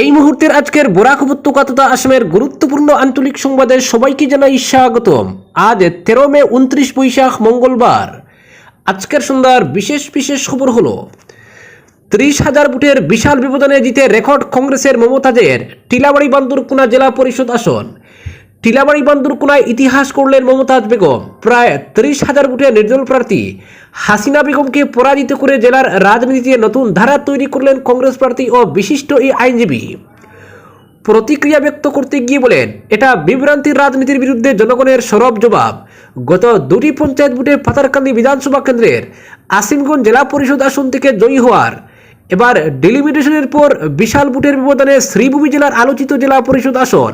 এই মুহূর্তের আজকের বোরাক উপত্যকা তথা আসামের গুরুত্বপূর্ণ আঞ্চলিক সংবাদে সবাইকে জানাই স্বাগতম। আজ তেরো মে উনত্রিশ বৈশাখ মঙ্গলবার। আজকের সন্ধ্যার বিশেষ বিশেষ খবর হলো, ত্রিশ হাজার ভোটের বিশাল ব্যবধানে জিতে রেকর্ড কংগ্রেসের মমতাজের টিলাবাড়ি বান্দরকুনা জেলা পরিষদ আসন। টিলাবাড়ি বান্দুরকুনায় ইতিহাস করলেন মমতাজ বেগম। প্রায় ত্রিশ হাজার ভোটে নির্দল প্রার্থী হাসিনা বেগমকে পরাজিত করে জেলার রাজনীতিতে নতুন ধারা তৈরি করলেন কংগ্রেস প্রার্থী ও বিশিষ্ট এই আইনজীবী। প্রতিক্রিয়া ব্যক্ত করতে গিয়ে বলেন, এটা বিভ্রান্তির রাজনীতির বিরুদ্ধে জনগণের সরব জবাব। গত দুটি পঞ্চায়েত ভোটে পাতারকান্দি বিধানসভা কেন্দ্রের আসিমগঞ্জ জেলা পরিষদ আসন থেকে জয়ী হওয়ার এবার ডেলিমিটেশনের পর বিশাল ভোটের ব্যবধানে শ্রীভূমি জেলার আলোচিত জেলা পরিষদ আসন।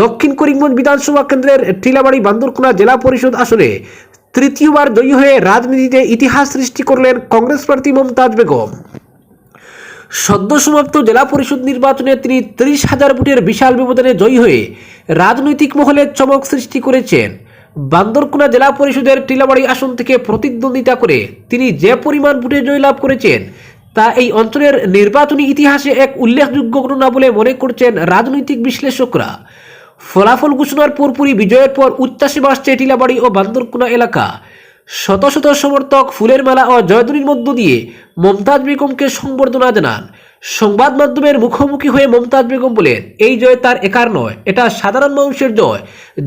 দক্ষিণ করিমগঞ্জ বিধানসভা কেন্দ্রের টিলাবাড়ি বান্দরকোনা জেলা পরিষদ আসনে তৃতীয়বার জয়ী হয়ে রাজনীতিতে ইতিহাস সৃষ্টি করলেন কংগ্রেস প্রার্থী মমতাজ বেগম। সদ্য সমাপ্ত জেলা পরিষদ নির্বাচনে তিনি ত্রিশ হাজার ভোটের বিশাল ব্যবধানে জয়ী হয়ে রাজনৈতিক মহলে চমক সৃষ্টি করেছেন। বান্দরকোনা জেলা পরিষদের টিলাবাড়ি আসন থেকে প্রতিদ্বন্দ্বিতা করে তিনি যে পরিমাণ ভোটে জয়লাভ করেছেন তা এই অঞ্চলের নির্বাচনী ইতিহাসে এক উল্লেখযোগ্য ঘটনা বলে মনে করছেন রাজনৈতিক বিশ্লেষকরা। ফলাফল ঘোষণার পরপরই বিজয়ের পর উচ্ছ্বাসে বাসছে টিলাবাড়ি ও বান্দরকুনা এলাকা। শত শত সমর্থক ফুলের মালা ও জয়ধ্বনির মধ্য দিয়ে মমতাজ বেগমকে সংবর্ধনা জানান। সংবাদ মাধ্যমের মুখোমুখি হয়ে মমতাজ বেগম বলেন, এই জয় তার একার নয়, এটা সাধারণ মানুষের জয়।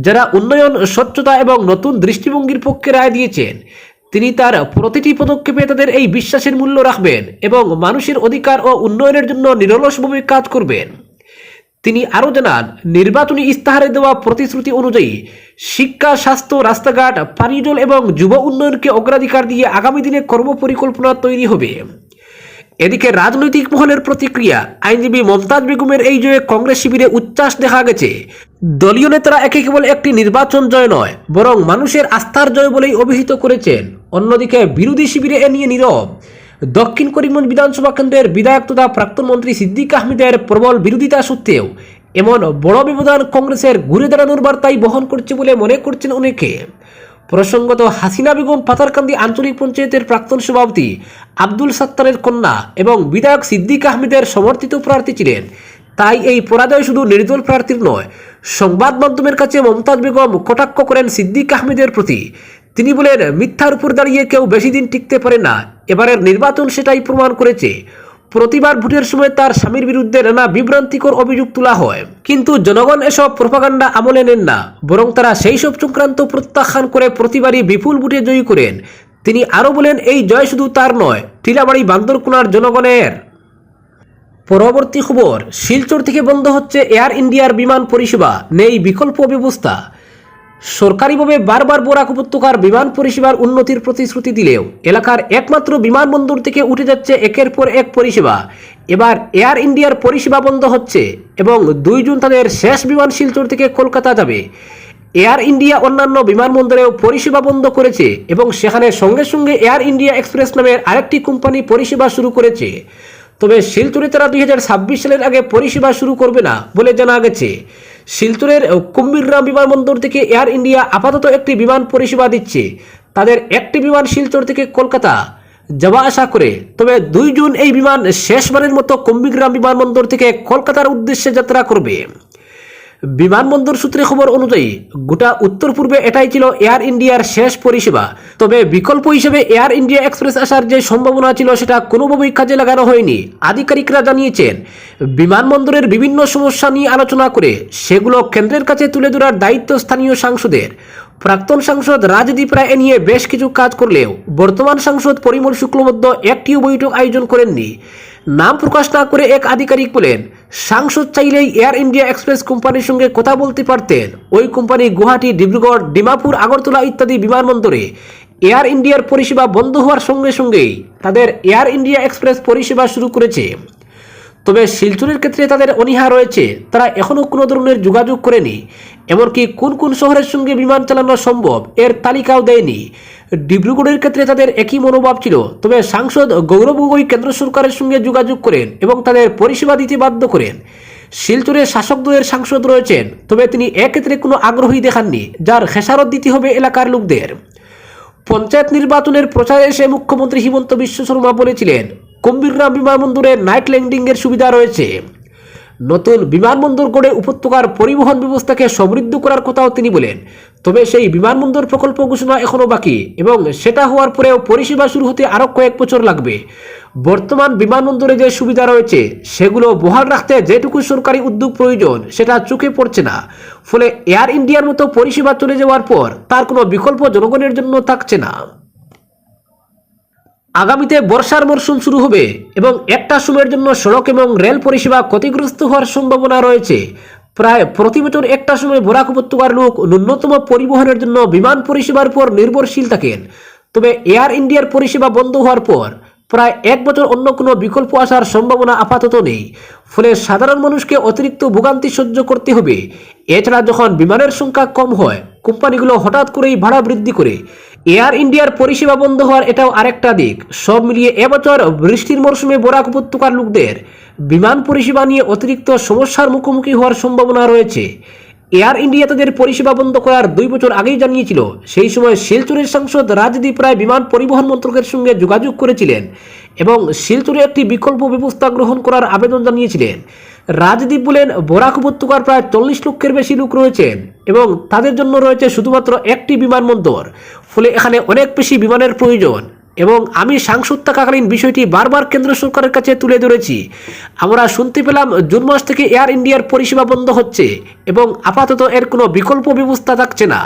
যারা উন্নয়ন, স্বচ্ছতা এবং নতুন দৃষ্টিভঙ্গির পক্ষে রায় দিয়েছেন তিনি তার প্রতিটি পদক্ষেপে তাদের এই বিশ্বাসের মূল্য রাখবেন এবং মানুষের অধিকার ও উন্নয়নের জন্য নিরলসভাবে কাজ করবেন। তিনি আরও জানান, নির্বাচনী ইস্তাহারে দেওয়া প্রতিশ্রুতি অনুযায়ী শিক্ষা, স্বাস্থ্য, রাস্তাঘাট পানীয় জল এবং যুব উন্নয়নকে অগ্রাধিকার দিয়ে আগামী দিনে কর্মপরিকল্পনা তৈরি হবে। এদিকে রাজনৈতিক মহলের প্রতিক্রিয়া, আইনজীবী মমতাজ বেগমের এই জয়ে কংগ্রেস শিবিরে উচ্ছ্বাস দেখা গেছে। দলীয় নেতারা একে কেবল একটি নির্বাচন জয় নয়, বরং মানুষের আস্থার জয় বলেই অভিহিত করেছেন। অন্যদিকে বিরোধী শিবিরে এ নিয়ে নীরব। দক্ষিণ করিমগঞ্জ বিধানসভা কেন্দ্রের বিধায়ক তথা প্রাক্তন মন্ত্রী সিদ্দিক আহমেদের প্রবল বিরোধিতা সত্ত্বেও, এমন বড় ব্যবধান কংগ্রেসের ঘুরে দাঁড়ানোর বার্তাই বহন করছে বলে মনে করছেন অনেকে। প্রসঙ্গত হাসিনা বেগম পাতারকান্দি আঞ্চলিক পঞ্চায়েতের প্রাক্তন সভাপতি আব্দুল সাত্তারের কন্যা এবং বিধায়ক সিদ্দিক আহমেদের সমর্থিত প্রার্থী ছিলেন। তাই এই পরাজয় শুধু নির্দল প্রার্থীর নয়, সংবাদ মাধ্যমের কাছে মমতাজ বেগম কটাক্ষ করেন সিদ্দিক আহমেদের প্রতি। তিনি বলেন, মিথ্যার উপর দাঁড়িয়ে কেউ বেশি দিন টিকতে পারে না, এবারের নির্বাচন সেটাই প্রমাণ করেছে। প্রতিবার ভোটের সময় তার স্বামীর বিরুদ্ধে নানা বিভ্রান্তিকর অভিযোগ তোলা হয়। কিন্তু জনগণ এসব প্রপাগান্ডা আমলে নেন না, বরং তারা সেই সব সংক্রান্ত প্রত্যাখ্যান করে প্রতিবারই বিপুল ভোটে জয়ী করেন। তিনি আরও বলেন, এই জয় শুধু তার নয়, টিলাবাড়ি বান্দরকুনার জনগণের। পরবর্তী খবর, শিলচর থেকে বন্ধ হচ্ছে এয়ার ইন্ডিয়ার বিমান পরিষেবা। নেই বিকল্প ব্যবস্থা। সরকারিভাবে বারবার বরাক উপত্যকার বিমান পরিষেবার উন্নতির প্রতিশ্রুতি দিলেও এলাকার একমাত্র বিমানবন্দর থেকে উঠে যাচ্ছে একের পর এক পরিষেবা। এবার এয়ার ইন্ডিয়ার পরিষেবা বন্ধ হচ্ছে এবং দুই জুন তাদের শেষ বিমান শিলচর থেকে কলকাতা যাবে। এয়ার ইন্ডিয়া অন্যান্য বিমানবন্দরেও পরিষেবা বন্ধ করেছে এবং সেখানে সঙ্গে সঙ্গে এয়ার ইন্ডিয়া এক্সপ্রেস নামের আরেকটি কোম্পানি পরিষেবা শুরু করেছে। তবে শিলচরে তারা দুই হাজার ছাব্বিশ সালের আগে পরিষেবা শুরু করবে না বলে জানা গেছে। শিলচরের কুম্বিররাম বিমানবন্দর থেকে এয়ার ইন্ডিয়া আপাতত একটি বিমান পরিষেবা দিচ্ছে। তাদের একটি বিমান শিলচর থেকে কলকাতা যাওয়া আসা করে। তবে দুই জুন এই বিমান শেষবারের মতো কুম্বিগ্রাম বিমানবন্দর থেকে কলকাতার উদ্দেশ্যে যাত্রা করবে। বিমানবন্দর সূত্রে খবর অনুযায়ী, গোটা উত্তর পূর্বে এটাই ছিল এয়ার ইন্ডিয়ার শেষ পরিষেবা। তবে বিকল্প হিসেবে এয়ার ইন্ডিয়া এক্সপ্রেস আসার যে সম্ভাবনা ছিল, সেটা কোনোভাবেই কাজে লাগানো হয়নি, আধিকারিকরা জানিয়েছেন। বিমানবন্দরের বিভিন্ন সমস্যা নিয়ে আলোচনা করে সেগুলো কেন্দ্রের কাছে তুলে ধরার দায়িত্ব স্থানীয় সাংসদের। প্রাক্তন সাংসদ রাজদীপ রায় এ নিয়ে বেশ কিছু কাজ করলেও, বর্তমান সাংসদ পরিমল শুক্লবদ্ধ একটিও বৈঠক আয়োজন করেননি। নাম প্রকাশ না করে এক আধিকারিক বলেন সাংসদ চাইলেই এয়ার ইন্ডিয়া এক্সপ্রেস কোম্পানির সঙ্গে কথা বলতে পারতেন। ওই কোম্পানি গুয়াহাটি, ডিব্রুগড়, ডিমাপুর, আগরতলা ইত্যাদি বিমানবন্দরে এয়ার ইন্ডিয়ার পরিষেবা বন্ধ হওয়ার সঙ্গে সঙ্গেই তাদের এয়ার ইন্ডিয়া এক্সপ্রেস পরিষেবা শুরু করেছে। তবে শিলচরের ক্ষেত্রে তাদের অনীহা রয়েছে। তারা এখনও কোনো ধরনের যোগাযোগ করেনি। এমনকি কোন কোন শহরের সঙ্গে বিমান চালানো সম্ভব, এর তালিকাও দেয়নি। ডিব্রুগড়ের ক্ষেত্রে তাদের একই মনোভাব ছিল। তবে সাংসদ গৌরব গগৈ কেন্দ্র সরকারের সঙ্গে যোগাযোগ করেন এবং তাদের পরিষেবা দিতে বাধ্য করেন। শিলচরে শাসক দলের সাংসদ রয়েছেন, তবে তিনি এক্ষেত্রে কোনো আগ্রহী দেখাননি, যার খেসারত দিতে হবে এলাকার লোকদের। পঞ্চায়েত নির্বাচনের প্রচারে এসে মুখ্যমন্ত্রী হিমন্ত বিশ্ব শর্মা বলেছিলেন কুম্বিরগ্রাম বিমানবন্দরে নাইট ল্যান্ডিংয়ের সুবিধা রয়েছে। নতুন বিমানবন্দর গড়ে উপত্যকার পরিবহন ব্যবস্থাকে সমৃদ্ধ করার কথাও তিনি বলেন। তবে সেই বিমানবন্দর প্রকল্প ঘোষণা এখনও বাকি এবং সেটা হওয়ার পরেও পরিষেবা শুরু হতে আরও কয়েক বছর লাগবে। বর্তমান বিমানবন্দরে যে সুবিধা রয়েছে, সেগুলো বহাল রাখতে যেটুকু সরকারি উদ্যোগ প্রয়োজন, সেটা চোখে পড়ছে না। ফলে এয়ার ইন্ডিয়ার মতো পরিষেবা চলে যাওয়ার পর তার কোনো বিকল্প জনগণের জন্য থাকছে না। আগামীতে বর্ষার মরশুম শুরু হবে এবং একটা সময়ের জন্য সড়ক এবং রেল পরিষেবা ক্ষতিগ্রস্ত হওয়ার সম্ভাবনা রয়েছে। প্রায় প্রতি বছর একটা সময় বরাক উপত্যকার লোক ন্যূনতম পরিবহনের জন্য বিমান পরিষেবার উপর নির্ভরশীল থাকেন। তবে এয়ার ইন্ডিয়ার পরিষেবা বন্ধ হওয়ার পর প্রায় এক বছর অন্য কোনো বিকল্প আসার সম্ভাবনা আপাতত নেই। ফলে সাধারণ মানুষকে অতিরিক্ত ভোগান্তি সহ্য করতে হবে। এছাড়া যখন বিমানের সংখ্যা কম হয় কোম্পানিগুলো হঠাৎ করেই ভাড়া বৃদ্ধি করে। এয়ার ইন্ডিয়ার পরিষেবা বন্ধ হওয়ার এটাও আরেকটা দিক। সব মিলিয়ে এবছর বৃষ্টির মরশুমে বরাক উপত্যকার লোকদের বিমান পরিষেবা নিয়ে অতিরিক্ত সমস্যার মুখোমুখি হওয়ার সম্ভাবনা রয়েছে। এয়ার ইন্ডিয়া তাদের পরিষেবা বন্ধ করার দুই বছর আগেই জানিয়েছিল। সেই সময় শিলচরের সাংসদ রাজদীপ রায় বিমান পরিবহন মন্ত্রকের সঙ্গে যোগাযোগ করেছিলেন এবং শিলচরে একটি বিকল্প ব্যবস্থা গ্রহণ করার আবেদন জানিয়েছিলেন। রাজদীপ বলেন, বরাক উপত্যকার প্রায় চল্লিশ লক্ষের বেশি লোক রয়েছেন এবং তাদের জন্য রয়েছে শুধুমাত্র একটি বিমানবন্দর। ফলে এখানে অনেক বেশি বিমানের প্রয়োজন এবং আমি সাংসদ থাকাকালীন বিষয়টি বারবার কেন্দ্র সরকারের কাছে তুলে ধরেছি। আমরা শুনতে পেলাম, জুন মাস থেকে এয়ার ইন্ডিয়ার পরিষেবা বন্ধ হচ্ছে এবং আপাতত এর কোনো বিকল্প ব্যবস্থা থাকছে না।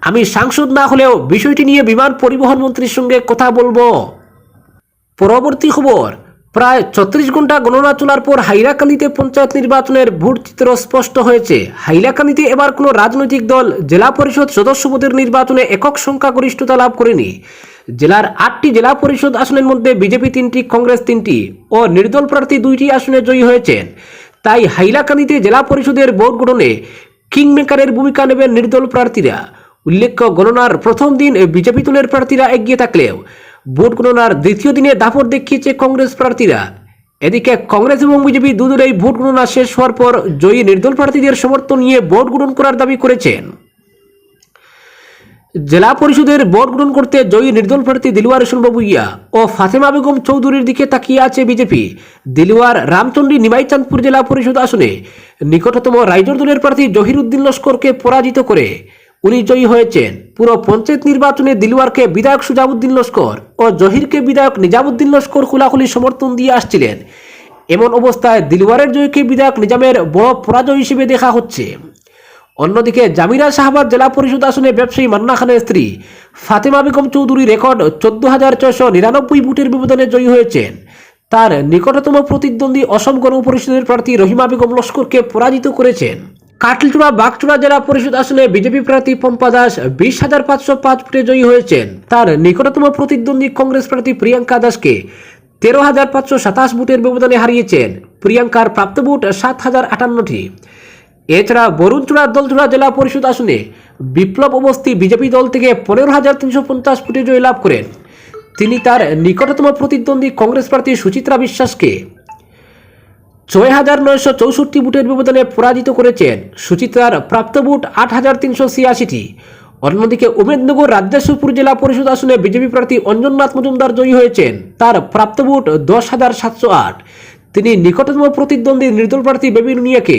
আমি সাংসদ না হলেও বিষয়টি নিয়ে বিমান পরিবহন মন্ত্রীর সঙ্গে কথা বলব। পরবর্তী খবর প্রায় ছত্রিশ ঘণ্টা গণনা চলার পর হাইলাকান্দিতে পঞ্চায়েত নির্বাচনের ভোট চিত্র স্পষ্ট হয়েছে। হাইলাকান্দিতে এবার কোনো রাজনৈতিক দল, জেলা পরিষদ সদস্য পদের নির্বাচনে একক সংখ্যাগরিষ্ঠতা লাভ করেনি। জেলার আটটি জেলা পরিষদ আসনের মধ্যে বিজেপি তিনটি, কংগ্রেস তিনটি ও নির্দল প্রার্থী দুইটি আসনে জয়ী হয়েছেন। তাই হাইলাকান্দিতে জেলা পরিষদের ভোট গঠনে কিংমেকারের ভূমিকা নেবেন নির্দল প্রার্থীরা। উল্লেখ্য, গণনার প্রথম দিন বিজেপি দলের প্রার্থীরা এগিয়ে থাকলেও ভোট গণনার দ্বিতীয় দিনে দাপট দেখিয়েছে কংগ্রেস প্রার্থীরা। এদিকে কংগ্রেস এবং বিজেপি দুদলেই ভোট গণনা শেষ হওয়ার পর জয়ী নির্দল প্রার্থীদের সমর্থন নিয়ে ভোট গ্রহণ করার দাবি করেছেন। জেলা পরিষদের ভোট গ্রহণ করতে জয়ী নির্দল প্রার্থী দিলওয়ার হোসেন ভুইয়া ও ফাতেমা বেগম চৌধুরীর দিকে তাকিয়ে আছে বিজেপি। দিলওয়ার রামচন্ডী নিমাইচাঁদপুর জেলা পরিষদ আসনে নিকটতম রাইজর দলের প্রার্থী জহিরুদ্দিন লস্করকে পরাজিত করে। উনি জয়ী হয়েছেন। পুরো পঞ্চায়েত নির্বাচনে দিলওয়ারকে বিধায়ক সুজাবুদ্দিন লস্কর ও জহিরকে বিধায়ক নিজামুদ্দিন লস্কর খোলাখুলি সমর্থন দিয়ে আসছিলেন। এমন অবস্থায় দিলওয়ারের জয়কে বিধায়ক নিজামের বড় পরাজয় হিসেবে দেখা হচ্ছে। অন্যদিকে জামিরা শাহবাদ জেলা পরিষদ আসনে ব্যবসায়ী মান্না খানের স্ত্রী ফাতেমা বেগম চৌধুরী রেকর্ড চোদ্দ হাজার ছয়শো নিরানব্বই ভোটের ব্যবধানে জয়ী হয়েছেন। তার নিকটতম প্রতিদ্বন্দ্বী অসম গণ পরিষদের প্রার্থী রহিমা বেগম লস্করকে পরাজিত করেছেন। কাটলচূড়া বাগচূড়া জেলা পরিষদ আসনে বিজেপি প্রার্থী পম্পা দাস বিশ হাজার পাঁচশো পাঁচ ফুটে জয়ী হয়েছেন। তার নিকটতম প্রতিদ্বন্দ্বী কংগ্রেস প্রার্থী প্রিয়াঙ্কা দাসকে তেরো হাজার পাঁচশো সাতাশ ভোটের ব্যবধানে হারিয়েছেন। প্রিয়াঙ্কার প্রাপ্ত ভোট সাত হাজার আটান্নটি। এছাড়া বরুণচূড়া, দলচূড়া জেলা পরিষদ আসনে বিপ্লব অবস্থি বিজেপি দল থেকে পনেরো হাজার তিনশো পঞ্চাশ ফুটে জয় লাভ করেন। তিনি তার নিকটতম প্রতিদ্বন্দ্বী কংগ্রেস প্রার্থী সুচিত্রা বিশ্বাসকে ছয় হাজার নয়শো চৌষট্টি ভোটের ব্যবধানে পরাজিত করেছেন সুচিত্রার প্রাপ্ত ভোট আট হাজার তিনশো ছিয়াশিটি। অন্যদিকে উমেদনগর রাজ্যেশ্বরপুর জেলা পরিষদ আসনে বিজেপি প্রার্থী অঞ্জননাথ মজুমদার জয়ী হয়েছেন, তার প্রাপ্ত ভোট দশ হাজার সাতশো আট। তিনি নিকটতম প্রতিদ্বন্দ্বী নির্দল প্রার্থী বেবি নুনিয়াকে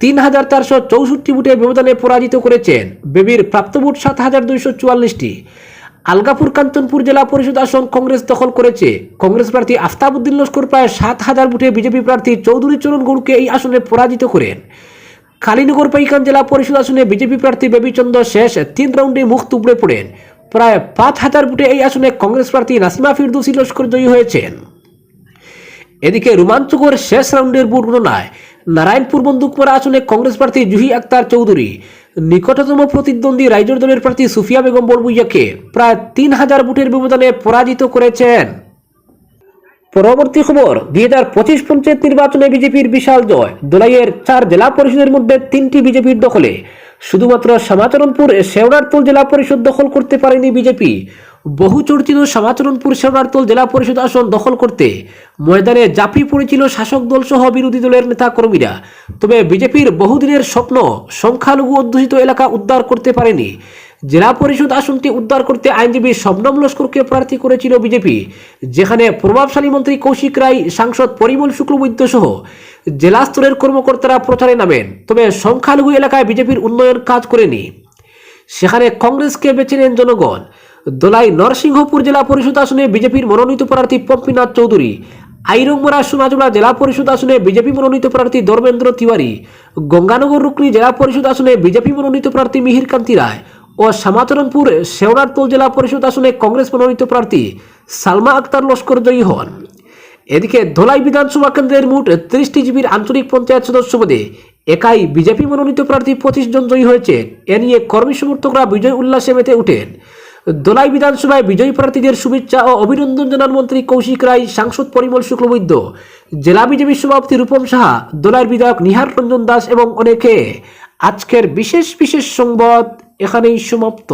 তিন হাজার চারশো চৌষট্টি ভোটের ব্যবধানে পরাজিত করেছেন। বেবির প্রাপ্ত ভোট সাত হাজার দুইশো চুয়াল্লিশটি। আলগাপুর কাঞ্চনপুর জেলা পরিষদ আসন কংগ্রেস দখল করেছে। কংগ্রেস প্রার্থী আফতাবউদ্দিন লস্কর প্রায় সাত হাজার ভোটে বিজেপি প্রার্থী চৌধুরী চরণ গৌড়কে এই আসনে পরাজিত করেন। কালীনগর পাইকান জেলা পরিষদ আসনে বিজেপি প্রার্থী বেবিচন্দ্র শেষ তিন রাউন্ডে মুখ তুবড়ে পড়েন। প্রায় পাঁচ হাজার ভোটে এই আসনে কংগ্রেস প্রার্থী নাসিমা ফিরদৌসি লস্কর জয়ী হয়েছেন। এদিকে রোমাঞ্চকর শেষ রাউন্ডের ভোট গণনায় নারায়ণপুর বন্দুকপাড়া আসনে কংগ্রেস প্রার্থী জুহি আক্তার চৌধুরী নিকটতম প্রতিদ্বন্দ্বী রাইজর দলের প্রার্থী সুফিয়া বেগম বড়বুইয়াকে প্রায় তিন হাজার ভোটের ব্যবধানে পরাজিত করেছেন। পরবর্তী খবর, দুই হাজার পঁচিশ পঞ্চায়েত নির্বাচনে বিজেপির বিশাল জয়। দোলাইয়ের চার জেলা পরিষদের মধ্যে তিনটি বিজেপির দখলে। শুধুমাত্র শ্যামাচরণপুর শেওড়ারতল জেলা পরিষদ দখল করতে পারেনি বিজেপি। বহু চর্চিত শ্যামাচরণপুর জেলা পরিষদ আসন দখল করতে ময়দানে জাপি পড়েছিল শাসক দল সহ বিরোধী দলের নেতা কর্মীরা তবে বিজেপির বহুদিনের স্বপ্ন সংখ্যালঘু অধ্যুষিত এলাকা উদ্ধার করতে পারেনি। জেলা পরিষদ আসনটি উদ্ধার করতে আইনজীবী শবনম লস্করকে প্রার্থী করেছিল বিজেপি, যেখানে প্রভাবশালী মন্ত্রী কৌশিক রায়, সাংসদ পরিমল শুক্লবৈদ্য সহ জেলা স্তরের কর্মকর্তারা প্রচারে নামেন। তবে সংখ্যালঘু এলাকায় বিজেপির উন্নয়ন কাজ করেনি। সেখানে কংগ্রেসকে বেছে নেন জনগণ। দোলাই নরসিংহপুর জেলা পরিষদ আসনে বিজেপির মনোনীত প্রার্থী পম্পীনাথ চৌধুরী। আইরংমরা সোনাজোড়া জেলা পরিষদ আসনে বিজেপি মনোনীত প্রার্থী ধর্মেন্দ্র তিওয়ারি। গঙ্গানগর রুকনি জেলা পরিষদ আসনে বিজেপি মনোনীত প্রার্থী মিহির কান্তি রায় ও শ্যামাচরণপুর শেওনারতল জেলা পরিষদ আসনে কংগ্রেস মনোনীত প্রার্থী সালমা আক্তার লস্কর জয়ী হন। এদিকে ধলাই বিধানসভা কেন্দ্রের মোট ত্রিশটি জিবির আঞ্চলিক পঞ্চায়েত সদস্য পদে একাই বিজেপি মনোনীত প্রার্থী পঁচিশ জন জয়ী হয়েছে। এ নিয়ে কর্মী সমর্থকরা বিজয় উল্লাসে মেতে ওঠেন দোলাই বিধানসভায় বিজয়ী প্রার্থীদের শুভেচ্ছা ও অভিনন্দন জানান মন্ত্রী কৌশিক রায়, সাংসদ পরিমল শুক্লবৈদ্য জেলা বিজেপি সভাপতি রূপম সাহা দোলাইয়ের বিধায়ক নিহার রঞ্জন দাস এবং অনেকে। আজকের বিশেষ বিশেষ সংবাদ এখানেই সমাপ্ত।